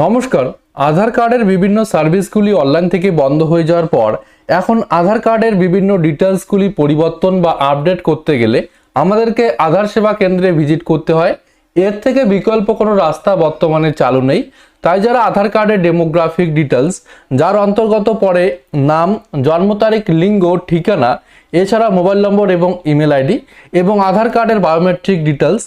নমস্কার, আধার কার্ডের বিভিন্ন সার্ভিসগুলি অনলাইন থেকে বন্ধ হয়ে যাওয়ার পর, এখন আধার কার্ডের বিভিন্ন ডিটেলসগুলি পরিবর্তন বা আপডেট করতে গেলে আমাদেরকে আধার সেবা কেন্দ্রে ভিজিট করতে হয়। এর থেকে বিকল্প কোনো রাস্তা বর্তমানে চালু নেই। তাই যারা আধার কার্ডের ডেমোগ্রাফিক ডিটেলস যার অন্তর্গত পড়ে নাম, জন্ম তারিখ, লিঙ্গ, ঠিকানা, এছাড়া মোবাইল নম্বর এবং ইমেল আইডি এবং আধার কার্ডের বায়োমেট্রিক ডিটেলস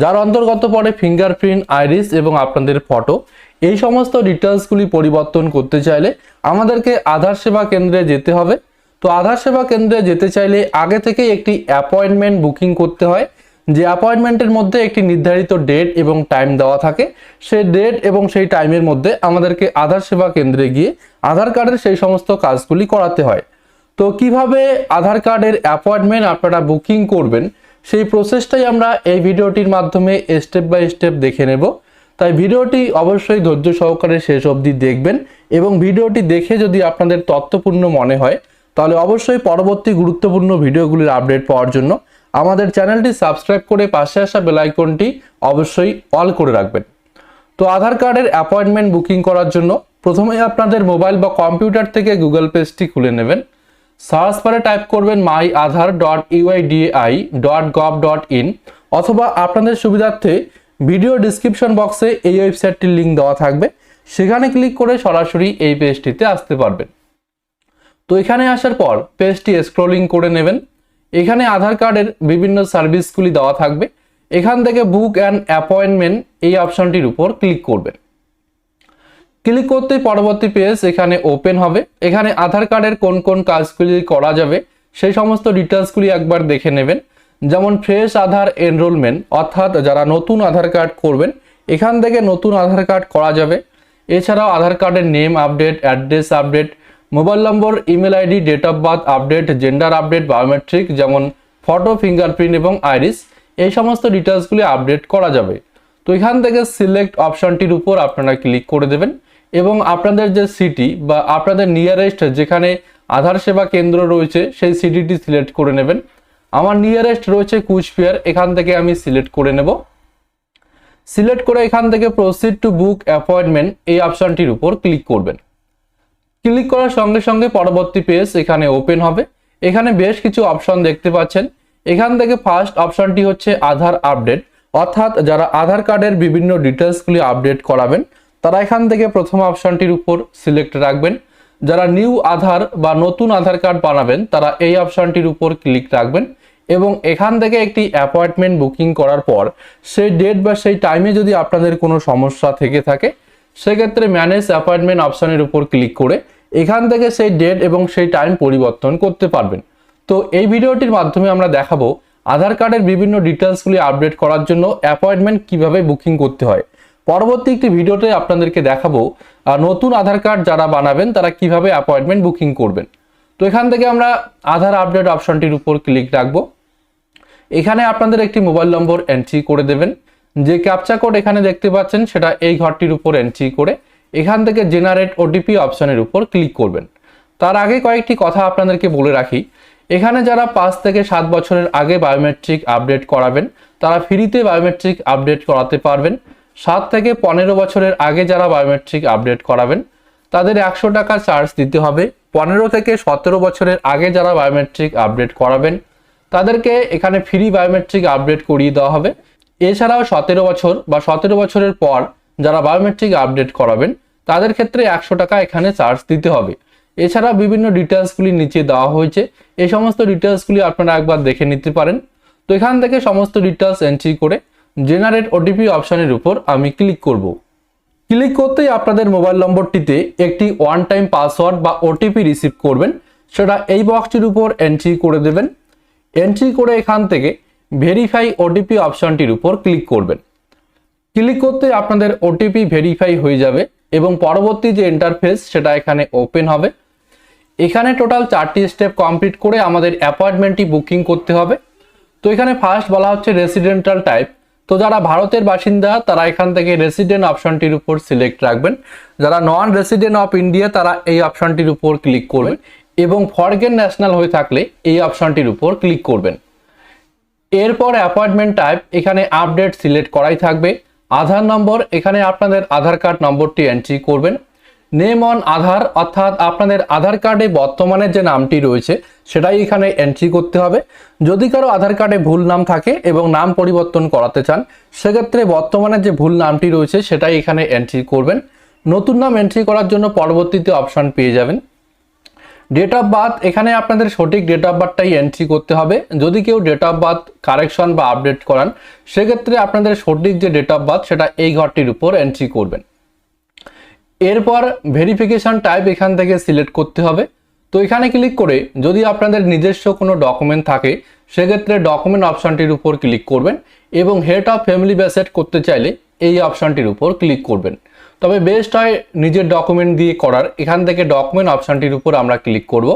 যার অন্তর্গত পড়ে ফিঙ্গারপ্রিন্ট, আইরিস এবং আপনাদের ফটো এই সমস্ত ডিটেলসগুলি পরিবর্তন করতে চাইলে আমাদেরকে আধার সেবা কেন্দ্রে যেতে হবে। তো আধার সেবা কেন্দ্রে যেতে চাইলে আগে থেকে একটি অ্যাপয়েন্টমেন্ট বুকিং করতে হয়। যে অ্যাপয়েন্টমেন্টের মধ্যে একটি নির্ধারিত ডেট এবং টাইম দেওয়া থাকে। সেই ডেট এবং সেই টাইমের মধ্যে আমাদেরকে আধার সেবা কেন্দ্রে গিয়ে আধার কার্ডের সেই সমস্ত কাজগুলি করাতে হয়। তো কীভাবে আধার কার্ডের অ্যাপয়েন্টমেন্ট আপনারা বুকিং করবেন, সেই প্রসেসটাই আমরা এই ভিডিওটির মাধ্যমে স্টেপ বাই স্টেপ দেখে নেব। তাই ভিডিওটি অবশ্যই ধৈর্য সহকারে শেষ অবধি দেখবেন এবং ভিডিওটি দেখে যদি আপনাদের তথ্যপূর্ণ মনে হয়, তাহলে অবশ্যই পরবর্তী গুরুত্বপূর্ণ ভিডিওগুলির আপডেট পাওয়ার জন্য আমাদের চ্যানেলটি সাবস্ক্রাইব করে পাশে আসা বেল আইকনটি অবশ্যই অল করে রাখবেন। তো আধার কার্ডের অ্যাপয়েন্টমেন্ট বুকিং করার জন্য প্রথমে আপনাদের মোবাইল বা কম্পিউটার থেকে গুগল পেজটি খুলে নেবেন। সার্চ বারে টাইপ করবেন my Aadhaar dot UIDAI dot gov dot in অথবা আপনাদের সুবিধার্থে ভিডিও ডিসক্রিপশন বক্সে এই ওয়েবসাইটটির লিঙ্ক দেওয়া থাকবে। সেখানে ক্লিক করে সরাসরি এই পেজটিতে আসতে পারবেন। তো এখানে আসার পর পেজটি স্ক্রলিং করে নেবেন। এখানে আধার কার্ডের বিভিন্ন সার্ভিসগুলি দেওয়া থাকবে। এখান থেকে বুক অ্যান্ড অ্যাপয়েন্টমেন্ট এই অপশনটির উপর ক্লিক করবেন। ক্লিক করতে পরবর্তী পেজ এখানে ওপেন হবে। এখানে আধার কার্ডের কোন কোন কাজগুলি করা যাবে, সেই সমস্ত ডিটেলসগুলি একবার দেখে নেবেন। যেমন ফ্রেশ আধার এনরোলমেন্ট অর্থাৎ যারা নতুন আধার কার্ড করবেন, এখান থেকে নতুন আধার কার্ড করা যাবে। এছাড়াও আধার কার্ডের name update address update mobile number email ID date of birth update gender update biometric যেমন ফটো ফিঙ্গারপ্রিন্ট এবং আইরিস এই সমস্ত ডিটেলসগুলি আপডেট করা যাবে। তো এখান থেকে সিলেক্ট অপশনটির উপর আপনারা ক্লিক করে দেবেন এবং আপনাদের যে সিটি বা আপনাদের নিয়ারেস্ট যেখানে আধার সেবা কেন্দ্র রয়েছে, সেই সিটিটি সিলেক্ট করে নেবেন। আমার নিয়ারেস্ট রয়েছে কুচবিহার, এখান থেকে আমি সিলেক্ট করে নেব। সিলেক্ট করে এখান থেকে প্রসিড টু বুক অ্যাপয়েন্টমেন্ট এই অপশনটির উপর ক্লিক করবেন। ক্লিক করার সঙ্গে সঙ্গে পরবর্তী পেজ এখানে ওপেন হবে। এখানে বেশ কিছু অপশন দেখতে পাচ্ছেন। এখান থেকে ফার্স্ট অপশনটি হচ্ছে আধার আপডেট অর্থাৎ যারা আধার কার্ডের বিভিন্ন ডিটেলসগুলি আপডেট করাবেন, তারা এখান থেকে প্রথম অপশনটির উপর সিলেক্ট রাখবেন। যারা নিউ আধার বা নতুন আধার কার্ড বানাবেন, তারা এই অপশনটির উপর ক্লিক রাখবেন। এবং এখান থেকে একটি অ্যাপয়েন্টমেন্ট বুকিং করার পর, সেই ডেট বা সেই টাইমে যদি আপনাদের কোনো সমস্যা থেকে থাকে, সেক্ষেত্রে ম্যানেজ অ্যাপয়েন্টমেন্ট অপশানের উপর ক্লিক করে এখান থেকে সেই ডেট এবং সেই টাইম পরিবর্তন করতে পারবেন। তো এই ভিডিওটির মাধ্যমে আমরা দেখাবো আধার কার্ডের বিভিন্ন ডিটেলসগুলি আপডেট করার জন্য অ্যাপয়েন্টমেন্ট কীভাবে বুকিং করতে হয়। পরবর্তী একটি ভিডিওতে আপনাদেরকে দেখাবো নতুন আধার কার্ড যারা বানাবেন, তারা কীভাবে অ্যাপয়েন্টমেন্ট বুকিং করবেন। তো এখান থেকে আমরা আধার আপডেট অপশনটির উপর ক্লিক রাখব। এখানে আপনাদের একটি মোবাইল নম্বর এন্ট্রি করে দেবেন। যে ক্যাপচা কোড এখানে দেখতে পাচ্ছেন, সেটা এই ঘরটির উপর এন্ট্রি করে এখান থেকে জেনারেট ওটিপি অপশনের উপর ক্লিক করবেন। তার আগে কয়েকটি কথা আপনাদেরকে বলে রাখি। এখানে যারা পাঁচ থেকে সাত বছরের আগে বায়োমেট্রিক আপডেট করাবেন, তারা ফ্রিতে বায়োমেট্রিক আপডেট করাতে পারবেন। সাত থেকে পনেরো বছরের আগে যারা বায়োমেট্রিক আপডেট করাবেন, তাদের একশো টাকা চার্জ দিতে হবে। পনেরো থেকে সতেরো বছরের আগে যারা বায়োমেট্রিক আপডেট করাবেন তাদেরকে এখানে ফ্রি বায়োমেট্রিক আপডেট করিয়ে দেওয়া হবে। এছাড়াও সতেরো বছর বা সতেরো বছরের পর যারা বায়োমেট্রিক আপডেট করাবেন, তাদের ক্ষেত্রে একশো টাকা এখানে চার্জ দিতে হবে। এছাড়া বিভিন্ন ডিটেলসগুলি নিচে দেওয়া হয়েছে। এই সমস্ত ডিটেলসগুলি আপনারা একবার দেখে নিতে পারেন। তো এখান থেকে সমস্ত ডিটেলস এন্ট্রি করে জেনারেট ওটিপি অপশানের উপর আমি ক্লিক করব। ক্লিক করতেই আপনাদের মোবাইল নম্বরটিতে একটি ওয়ান টাইম পাসওয়ার্ড বা ওটিপি রিসিভ করবেন। সেটা এই বক্সটির উপর এন্ট্রি করে দেবেন। এন্ট্রি করে এখান থেকে ভেরিফাই ওটিপি অপশনটির উপর ক্লিক করবেন। ক্লিক করতে আপনাদের ওটিপি ভেরিফাই হয়ে যাবে এবং পরবর্তী যে ইন্টারফেস সেটা এখানে ওপেন হবে। এখানে টোটাল চারটি স্টেপ কমপ্লিট করে আমাদের অ্যাপয়েন্টমেন্টটি বুকিং করতে হবে। তো এখানে ফার্স্ট বলা হচ্ছে রেসিডেন্টাল টাইপ তো যারা ভারতের বাসিন্দা, তারা এখান থেকে রেসিডেন্ট অপশনটির উপর সিলেক্ট রাখবেন। যারা নন রেসিডেন্ট অফ ইন্ডিয়া তারা এই অপশনটির উপর ক্লিক করবেন। এবং ফরগেন ন্যাশনাল হয়ে থাকলে এই অপশানটির উপর ক্লিক করবেন। এরপর অ্যাপয়েন্টমেন্ট টাইপ এখানে আপডেট সিলেক্ট করাই থাকবে। আধার নম্বর, এখানে আপনাদের আধার কার্ড নম্বরটি এন্ট্রি করবেন। নেম অন আধার, অর্থাৎ আপনাদের আধার কার্ডে বর্তমানে যে নামটি রয়েছে, সেটাই এখানে এন্ট্রি করতে হবে। যদি কারও আধার কার্ডে ভুল নাম থাকে এবং নাম পরিবর্তন করাতে চান, সেক্ষেত্রে বর্তমানে যে ভুল নামটি রয়েছে, সেটাই এখানে এন্ট্রি করবেন। নতুন নাম এন্ট্রি করার জন্য পরবর্তীতে অপশান পেয়ে যাবেন। ডেট অফ বার্থ এখানে আপনাদের সঠিক ডেট অফ বার্থটাই এন্ট্রি করতে হবে। যদি কেউ ডেট অফ বার্থ কারেকশন বা আপডেট করান, সেক্ষেত্রে আপনাদের সঠিক যে ডেট অফ বার্থ সেটা এই ঘরটির উপর এন্ট্রি করবেন। এরপর ভেরিফিকেশন টাইপ এখান থেকে সিলেক্ট করতে হবে। তো এখানে ক্লিক করে যদি আপনাদের নিজস্ব কোনো ডকুমেন্ট থাকে, সেক্ষেত্রে ডকুমেন্ট অপশানটির উপর ক্লিক করবেন এবং হেড অফ ফ্যামিলি ব্যাসেট করতে চাইলে এই অপশানটির উপর ক্লিক করবেন। তবে বেস্ট হয় নিজের ডকুমেন্ট দিয়ে করার। এখান থেকে ডকুমেন্ট অপশনটির উপর আমরা ক্লিক করব।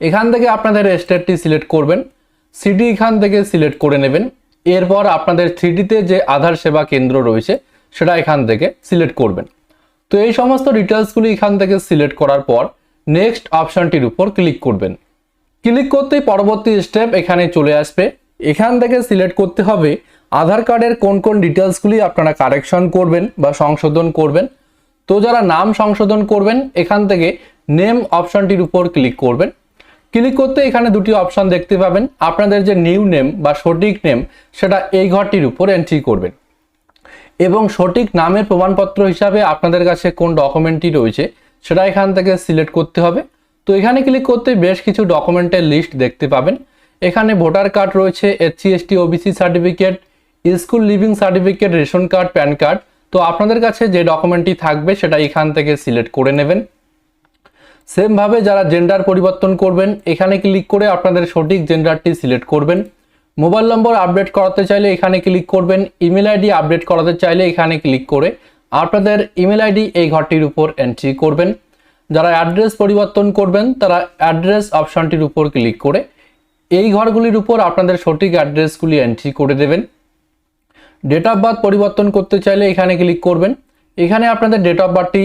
এখান থেকে আপনাদের স্টেটটি সিলেক্ট করবেন। সিটি এখান থেকে সিলেক্ট করে নেবেন। এরপর আপনাদের থ্রিডিতে যে আধার সেবা কেন্দ্র রয়েছে, সেটা এখান থেকে সিলেক্ট করবেন। তো এই সমস্ত ডিটেলসগুলি এখান থেকে সিলেক্ট করার পর নেক্সট অপশনটির উপর ক্লিক করবেন। ক্লিক করতেই পরবর্তী স্টেপ এখানে চলে আসবে। এখান থেকে সিলেক্ট করতে হবে আধার কার্ডের কোন কোন ডিটেলসগুলি আপনারা কারেকশন করবেন বা সংশোধন করবেন? তো যারা নাম সংশোধন করবেন, এখান থেকে নেম অপশনটির উপর ক্লিক করবেন। ক্লিক করতে এখানে দুটি অপশন দেখতে পাবেন। আপনাদের যে নিউ নেম বা সঠিক নেম, সেটা এই ঘরটির উপর এন্ট্রি করবেন। এবং সঠিক নামের প্রমাণপত্র হিসাবে আপনাদের কাছে কোন ডকুমেন্টটি রয়েছে, সেটা এখান থেকে সিলেক্ট করতে হবে। তো এখানে ক্লিক করতে বেশ কিছু ডকুমেন্টের লিস্ট দেখতে পাবেন। এখানে ভোটার কার্ড রয়েছে SC ST OBC certificate school leaving certificate, ration card, PAN card. তো আপনাদের কাছে যে ডকুমেন্টটি থাকবে, সেটা এখান থেকে সিলেক্ট করে নেবেন। সেমভাবে যারা জেন্ডার পরিবর্তন করবেন, এখানে ক্লিক করে আপনাদের সঠিক জেন্ডারটি সিলেক্ট করবেন। মোবাইল নম্বর আপডেট করাতে চাইলে এখানে ক্লিক করবেন। ইমেল আইডি আপডেট করাতে চাইলে এখানে ক্লিক করে আপনাদের ইমেল আইডি এই ঘরটির উপর এন্ট্রি করবেন। যারা অ্যাড্রেস পরিবর্তন করবেন, তারা অ্যাড্রেস অপশনটির উপর ক্লিক করে এই ঘরগুলির উপর আপনাদের সঠিক অ্যাড্রেসগুলি এন্ট্রি করে দেবেন। ডেট অফ বার্থ পরিবর্তন করতে চাইলে এখানে ক্লিক করবেন। এখানে আপনাদের ডেট অফ বার্থটি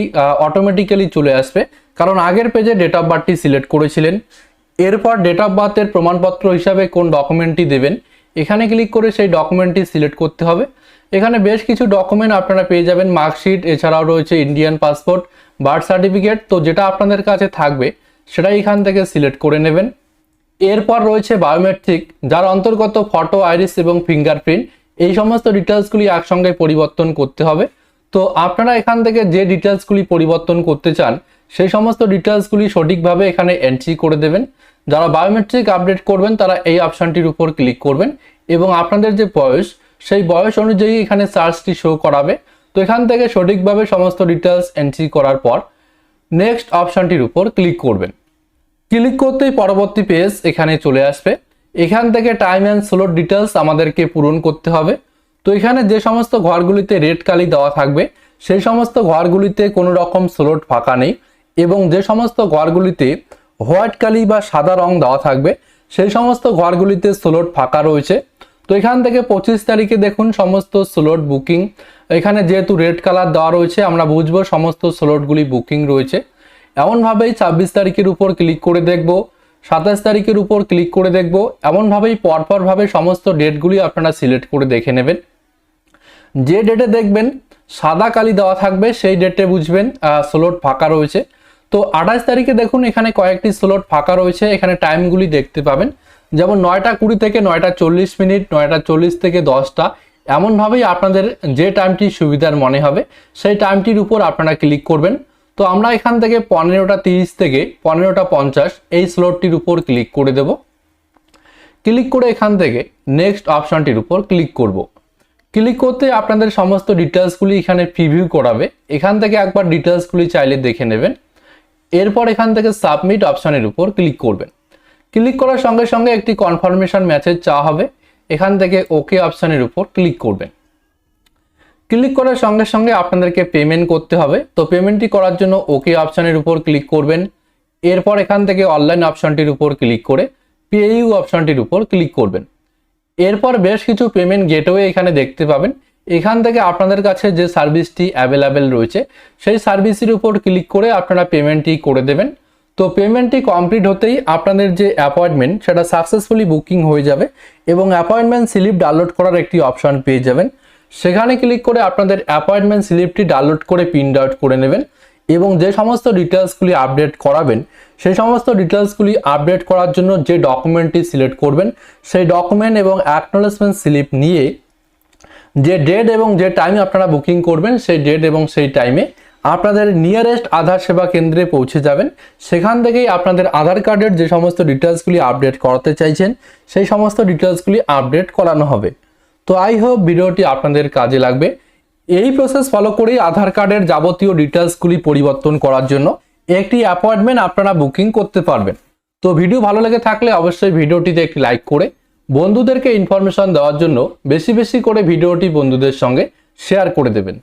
অটোমেটিক্যালি চলে আসবে। কারণ আগের পেজে ডেট অফ বার্থটি সিলেক্ট করেছিলেন। এরপর ডেট অফ বার্থের প্রমাণপত্র হিসাবে কোন ডকুমেন্টটি দেবেন। এখানে ক্লিক করে সেই ডকুমেন্টটি সিলেক্ট করতে হবে। এখানে বেশ কিছু ডকুমেন্ট আপনারা পেয়ে যাবেন। মার্কশিট এছাড়াও রয়েছে ইন্ডিয়ান পাসপোর্ট বার্থ সার্টিফিকেট তো যেটা আপনাদের কাছে থাকবে সেটাই এখান থেকে সিলেক্ট করে নেবেন। এরপর রয়েছে বায়োমেট্রিক যার অন্তর্গত ফটো আইরিস এবং ফিঙ্গারপ্রিন্ট এই সমস্ত ডিটেলসগুলি একসঙ্গে পরিবর্তন করতে হবে। তো আপনারা এখান থেকে যে ডিটেলসগুলি পরিবর্তন করতে চান, সেই সমস্ত ডিটেলসগুলি সঠিকভাবে এখানে এন্ট্রি করে দেবেন। যারা বায়োমেট্রিক আপডেট করবেন, তারা এই অপশানটির উপর ক্লিক করবেন এবং আপনাদের যে বয়স, সেই বয়স অনুযায়ী এখানে সার্চটি শো করাবে। তো এখান থেকে সঠিকভাবে সমস্ত ডিটেলস এন্ট্রি করার পর নেক্সট অপশানটির উপর ক্লিক করবেন। ক্লিক করতেই পরবর্তী পেজ এখানে চলে আসবে। এখান থেকে টাইম অ্যান্ড স্লোট ডিটেলস আমাদেরকে পূরণ করতে হবে। তো এখানে যে সমস্ত ঘরগুলিতে রেড কালি দেওয়া থাকবে, সেই সমস্ত ঘরগুলিতে কোনো রকম স্লোট ফাঁকা নেই এবং যে সমস্ত ঘরগুলিতে হোয়াইট কালি বা সাদা রং দেওয়া থাকবে, সেই সমস্ত ঘরগুলিতে স্লোট ফাঁকা রয়েছে। তো এখান থেকে পঁচিশ তারিখে দেখুন সমস্ত স্লোট বুকিং এখানে যেহেতু রেড কালার দেওয়া রয়েছে, আমরা বুঝব সমস্ত স্লোটগুলি বুকিং রয়েছে। এমনভাবেই ছাব্বিশ তারিখের উপর ক্লিক করে দেখব। সাতাশ তারিখের উপর ক্লিক করে দেখব। এমনভাবেই পরপরভাবে সমস্ত ডেটগুলি আপনারা সিলেক্ট করে দেখে নেবেন। যে ডেটে দেখবেন সাদা কালি দেওয়া থাকবে, সেই ডেটে বুঝবেন স্লোট ফাঁকা রয়েছে। তো আঠাশ তারিখে দেখুন, এখানে কয়েকটি স্লোট ফাঁকা রয়েছে। এখানে টাইমগুলি দেখতে পাবেন। যেমন নয়টা কুড়ি থেকে নয়টা চল্লিশ মিনিট, নয়টা চল্লিশ থেকে দশটা। এমনভাবেই আপনাদের যে টাইমটি সুবিধার মনে হবে, সেই টাইমটির উপর আপনারা ক্লিক করবেন। তো আমরা এখান থেকে পনেরোটা তিরিশ থেকে পনেরোটা পঞ্চাশ এই স্লোটটির উপর ক্লিক করে দেব। ক্লিক করে এখান থেকে নেক্সট অপশনটির উপর ক্লিক করব। ক্লিক করতে আপনাদের সমস্ত ডিটেলসগুলি এখানে প্রিভিউ করাবে। এখান থেকে একবার ডিটেলসগুলি চাইলে দেখে নেবেন। এরপর এখান থেকে সাবমিট অপশানের উপর ক্লিক করবেন। ক্লিক করার সঙ্গে সঙ্গে একটি কনফার্মেশন মেসেজ চাওয়া হবে। এখান থেকে ওকে অপশনের উপর ক্লিক করবেন। ক্লিক করার সঙ্গে সঙ্গে আপনাদেরকে পেমেন্ট করতে হবে। তো পেমেন্টটি করার জন্য ওকে অপশনের উপর ক্লিক করবেন। এরপর এখান থেকে অনলাইন অপশনটির উপর ক্লিক করে পেইউ অপশানটির উপর ক্লিক করবেন। এরপর বেশ কিছু পেমেন্ট গেটওয়ে এখানে দেখতে পাবেন। এখান থেকে আপনাদের কাছে যে সার্ভিসটি অ্যাভেলেবেল রয়েছে, সেই সার্ভিসের উপর ক্লিক করে আপনারা পেমেন্টটি করে দেবেন। তো পেমেন্টটি কমপ্লিট হতেই আপনাদের যে অ্যাপয়েন্টমেন্ট সেটা সাকসেসফুলি বুকিং হয়ে যাবে এবং অ্যাপয়েন্টমেন্ট স্লিপ ডাউনলোড করার একটি অপশান পেয়ে যাবেন। সেখানে ক্লিক করে আপনাদের অ্যাপয়েন্টমেন্ট স্লিপটি ডাউনলোড করে প্রিন্ট আউট করে নেবেন এবং যে সমস্ত ডিটেলসগুলি আপডেট করাবেন, সেই সমস্ত ডিটেলসগুলি আপডেট করার জন্য যে ডকুমেন্টটি সিলেক্ট করবেন, সেই ডকুমেন্ট এবং অ্যাকনোলেজমেন্ট স্লিপ নিয়ে যে ডেট এবং যে টাইমে আপনারা বুকিং করবেন, সেই ডেট এবং সেই টাইমে আপনাদের নিয়ারেস্ট আধার সেবা কেন্দ্রে পৌঁছে যাবেন। সেখান থেকেই আপনাদের আধার কার্ডের যে সমস্ত ডিটেলসগুলি আপডেট করাতে চাইছেন, সেই সমস্ত ডিটেলসগুলি আপডেট করানো হবে। তো আই হোপ ভিডিওটি আপনাদের কাজে লাগবে। এই প্রসেস ফলো করেই আধার কার্ডের যাবতীয় ডিটেলসগুলি পরিবর্তন করার জন্য একটি অ্যাপয়েন্টমেন্ট আপনারা বুকিং করতে পারবেন। তো ভিডিও ভালো লেগে থাকলে অবশ্যই ভিডিওটিতে একটি লাইক করে বন্ধুদেরকে ইনফরমেশন দেওয়ার জন্য বেশি বেশি করে ভিডিওটি বন্ধুদের সঙ্গে শেয়ার করে দেবেন।